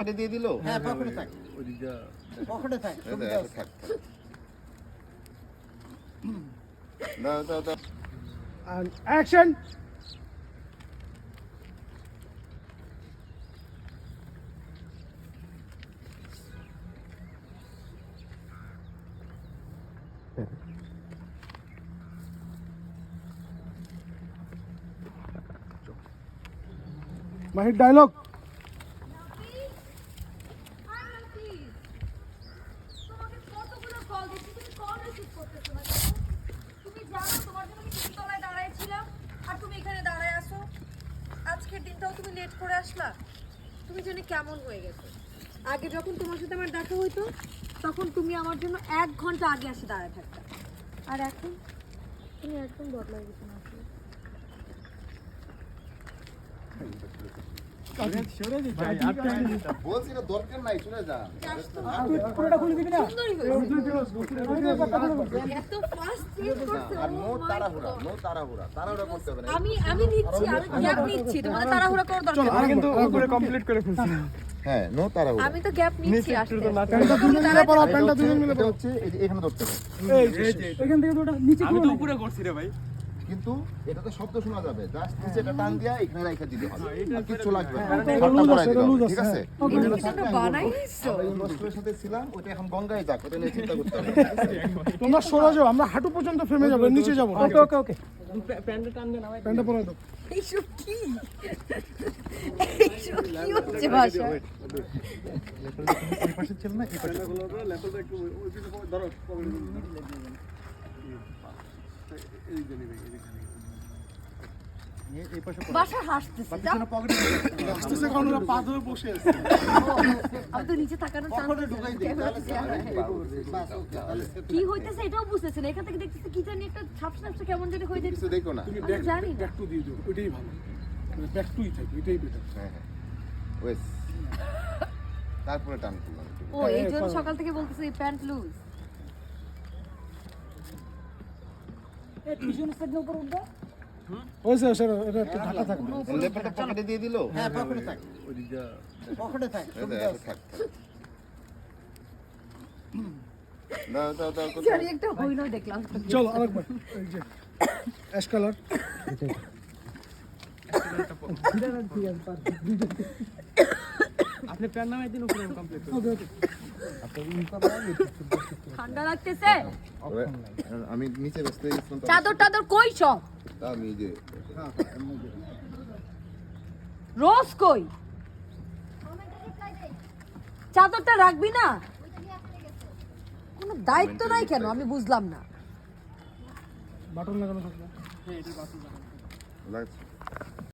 এটা দিয়ে দিল হ্যাঁ পকেটে থাক ওইদিকটা পকেটে থাক এই সুবিধা দেখো, আছে। থাক, থাক। দাও দাও দাও And action! মাহির ডায়লগ তুমি জানো তোমার জন্য আমি দাঁড়াইছিলাম, আর তুমি এখানে দাঁড়ায় আছো। আজকের দিনটাও তুমি লেট করে আসলা। তুমি জানি কেমন হয়ে গেছে? আগে যখন তোমার সাথে আমার দেখা হইতো তখন তুমি আমার জন্য এক ঘণ্টা আগে এসে দাঁড়ায় থাকতে। আর এখন? তুমি একদম বদলাই গেছো না কমপ্লিট করে ফেলছি হ্যাঁ আমি তো হচ্ছে- এখানে থেকে ওটা নিচে আমি উপরে করছি রে ভাই। কিন্তু এটা তো শব্দ শোনা যাবে। জাস্ট নিচে এটা টান দিয়া এখানে রেখে দিতে হবে। আর কিচ্ছু লাগবে দিতে হবে, ঠিক আছে, সাথে ছিলাম ওটা এখন গঙ্গায় যাক ওটা নিয়ে চিন্তা করতে হবে। তোমরা সরে যাও আমরা হাঁটু পর্যন্ত ফেমে যাব নিচে যাব। ওকে ওকে ওকে। প্যান্টটা পরাই দাও। এইসব কি? এইসব কি হচ্ছে ভাষা এই পাশে ছিল না এই পাশে। লেপলটা একটু ওই পিছে ধরো এই যে নিবে এই পাশে বাসা হাসতেছে যাও। কারণ ওরা পা ধরে বসে আছে। আমি তো নিচে তাকানোর কি হইতেছে এটাও এখান থেকে দেখতেছে কি জানি একটা ছাপ ছাপটা কেমন জানি হয়ে যাচ্ছে। দেখো না। তুমি জানি না। ব্যাক টু দিয়ে দিও ওইটাই ভালো। ব্যাক টুই থাকবে এটাই বেটার হ্যাঁ হ্যাঁ। ওয়েস। তারপরে টান করলাম ও এই জন্য সকাল থেকে বলতেছে এই প্যান্ট লুজ ওই স্যার স্যার এটা একটু ঢাকা থাকবে। লেপাটা পকেটে দিয়ে দিল। হ্যাঁ পকেটে থাক। পকেটে থাক এই সুবিধা দেখো, আছে। থাক থাক। দাও দাও দাও কি একটা হইল দেখলাম। চলো আরেকবার এই যে অ্যাশ কালার। আপনি প্যান নামাই দিন উপরে কমপ্লিট ঠান্ডা লাগতেছে? আমি নিচে বসতে চাদর টাদর কই সব? আমি যে রোজ কই? চাদরটা রাখবি না? কোনো দায়িত্ব নাই কেন? আমি বুঝলাম না। বাটন লাগানো থাকবে। লাগছে।